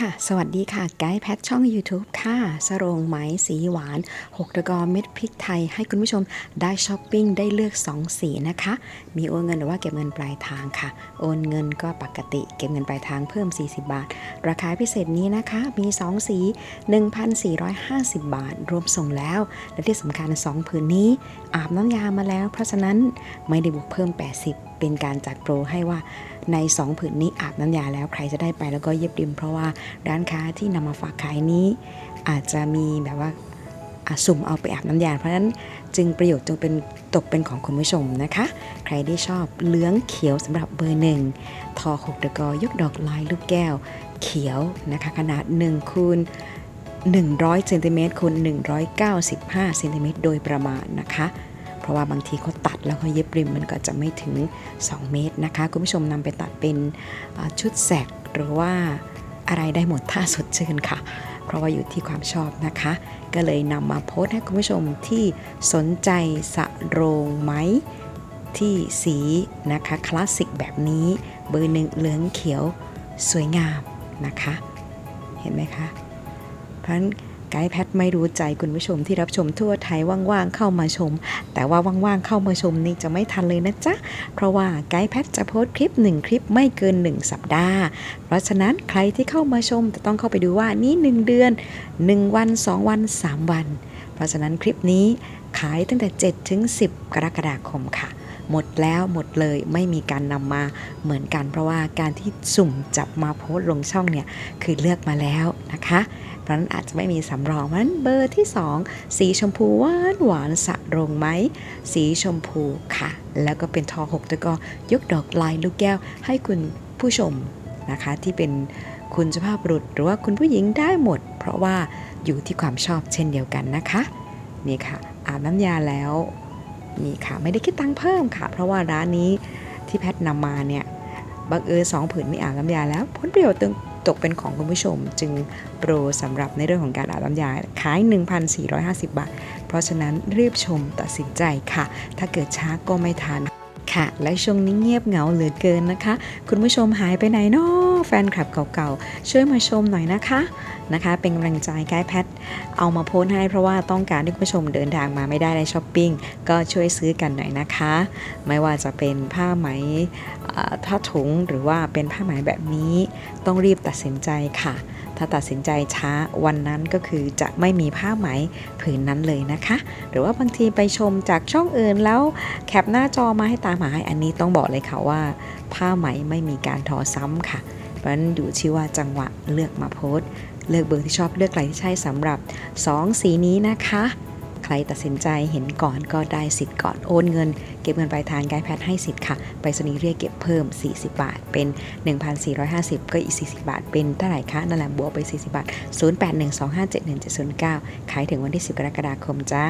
ค่ะ สวัสดีค่ะ ไกด์แพทช่อง YouTube ค่ะ สรงไหมสีหวาน 6 ตะกอเม็ดพริกไทย ให้คุณผู้ชมได้ช้อปปิ้ง ได้เลือก 2 สีนะคะ มีโอนเงินหรือว่าเก็บเงินปลายทางค่ะ โอนเงินก็ปกติ เก็บเงินปลายทางเพิ่ม 40 บาท ราคาพิเศษนี้นะคะ มี 2 สี 1,450 บาท รวมส่งแล้ว และที่สำคัญ 2 ผืนนี้ อาบน้ำยามาแล้ว เพราะฉะนั้นไม่ได้บวกเพิ่ม 80 เป็นการจัดโปรให้ว่าใน 2 ผืนนี้อาบน้ำยาแล้วใครจะได้ไปแล้วก็เย็บริม เพราะว่าร้านค้าที่นำมาฝากขายนี้ อาจจะมีแบบว่าอะสุ่มเอาไปอาบน้ำยา เพราะฉะนั้นจึงประโยชน์จึงเป็นตกเป็นของคุณผู้ชมนะคะ ใครที่ชอบเหลืองเขียวสำหรับเบอร์หนึ่งทอหกตะกอยกดอกลายลูกแก้ว เขียวนะคะขนาด1คูณ100เซนติเมตรคูณ195 เซนติเมตรโดยประมาณนะคะ ราะว่าบางทีเขาตัดแล้วเขาเย็บริมมันก็จะไม่ถึง 2 เมตรนะคะ คุณผู้ชมนำไปตัดเป็นชุดแสกหรือว่าอะไรได้หมดถ้าสดชื่นค่ะ เพราะว่าอยู่ที่ความชอบนะคะ ก็เลยนำมาโพสต์ให้คุณผู้ชมที่สนใจสะโรงไหมที่สีนะคะคลาสสิกแบบนี้ เบอร์หนึ่งเหลืองเขียวสวยงามนะคะ เห็นไหมคะ เพราะฉะนั้น ไกด์แพทไม่รู้ใจคุณผู้ชมที่รับชมทั่วไทยว่างๆเข้ามาชม แต่ว่าว่างๆเข้ามาชมนี่จะไม่ทันเลยนะจ๊ะ เพราะว่าไกด์แพทจะโพสต์คลิป 1 คลิปไม่เกิน 1 สัปดาห์ เพราะฉะนั้นใครที่เข้ามาชมจะต้องเข้าไปดูว่านี่ 1 เดือน 1 วัน 2 วัน 3 วัน เพราะฉะนั้นคลิปนี้ขายตั้งแต่ 7 ถึง 10 กรกฎาคมค่ะ หมดแล้วหมดเลยไม่มีการนำมาเหมือนกัน เพราะว่าการที่สุ่มจับมาโพสต์ลงช่องเนี่ยคือเลือกมาแล้วนะคะ เพราะนั้นอาจจะไม่มีสำรองเพราะนั้นเบอร์ที่ 2 สีชมพูหวานหวานสะรงไหมสีชมพูค่ะ แล้วก็เป็นทอหกตะกอยกดอกลายลูกแก้ว ให้คุณผู้ชมนะคะที่เป็นคุณสุภาพบุรุษหรือว่าคุณผู้หญิงได้หมด เพราะว่าอยู่ที่ความชอบเช่นเดียวกันนะคะ นี่ค่ะ อาบน้ำยาแล้ว นี่ค่ะไม่ได้คิดตังค์เพิ่มค่ะ เพราะว่าร้านนี้ที่แพทนำมาเนี่ยบังเอิญสองผืนไม่อาบน้ำยาแล้วผลประโยชน์ตกเป็นของคุณผู้ชม จึงโปรสำหรับในเรื่องของการอาบน้ำยาขาย 1,450 บาท เพราะฉะนั้นรีบชมตัดสินใจค่ะ ถ้าเกิดช้าก็ไม่ทัน ค่ะ และช่วงนี้เงียบเหงาเหลือเกินนะคะ คุณผู้ชมหายไปไหนเนาะแฟนคลับเก่าๆ ช่วยมาชมหน่อยนะคะนะคะ เป็นกำลังใจไกด์แพท เอามาโพสให้เพราะว่าต้องการให้คุณผู้ชมเดินทางมาไม่ได้ในช้อปปิ้งก็ช่วยซื้อกันหน่อยนะคะ ไม่ว่าจะเป็นผ้าไหมผ้าถุงหรือว่าเป็นผ้าไหมแบบนี้ ต้องรีบตัดสินใจค่ะ ถ้าตัดสินใจช้าวันนั้นก็คือจะไม่มีผ้าไหมผืนนั้นเลยนะคะ หรือว่าบางทีไปชมจากช่องอื่นแล้วแคปหน้าจอมาให้ตามหาอันนี้ต้องบอกเลยค่ะว่า ผ้าไหมไม่มีการทอซ้ำค่ะเพราะฉะนั้นอยู่ที่ว่าจังหวะเลือกมาโพสต์เลือกเบอร์ที่ชอบเลือกอะไรที่ใช่สำหรับ 2 สีนี้นะคะ รตัดสินใจเห็นก่อนก็ได้สิทธิ์ก่อนโอนเงิน เก็บเงินปลายทางไกด์แพทย์ให้สิทธิ์ค่ะไปสนีเรียกเก็บเพิ่ม 40 บาท เป็น 1,450 ก็อีก 40 บาท เป็นเท่าไหร่คะนั่นแหละบวกไป 40 บาท 0812571709 ขายถึงวันที่ 10 กรกฎาคมจ้า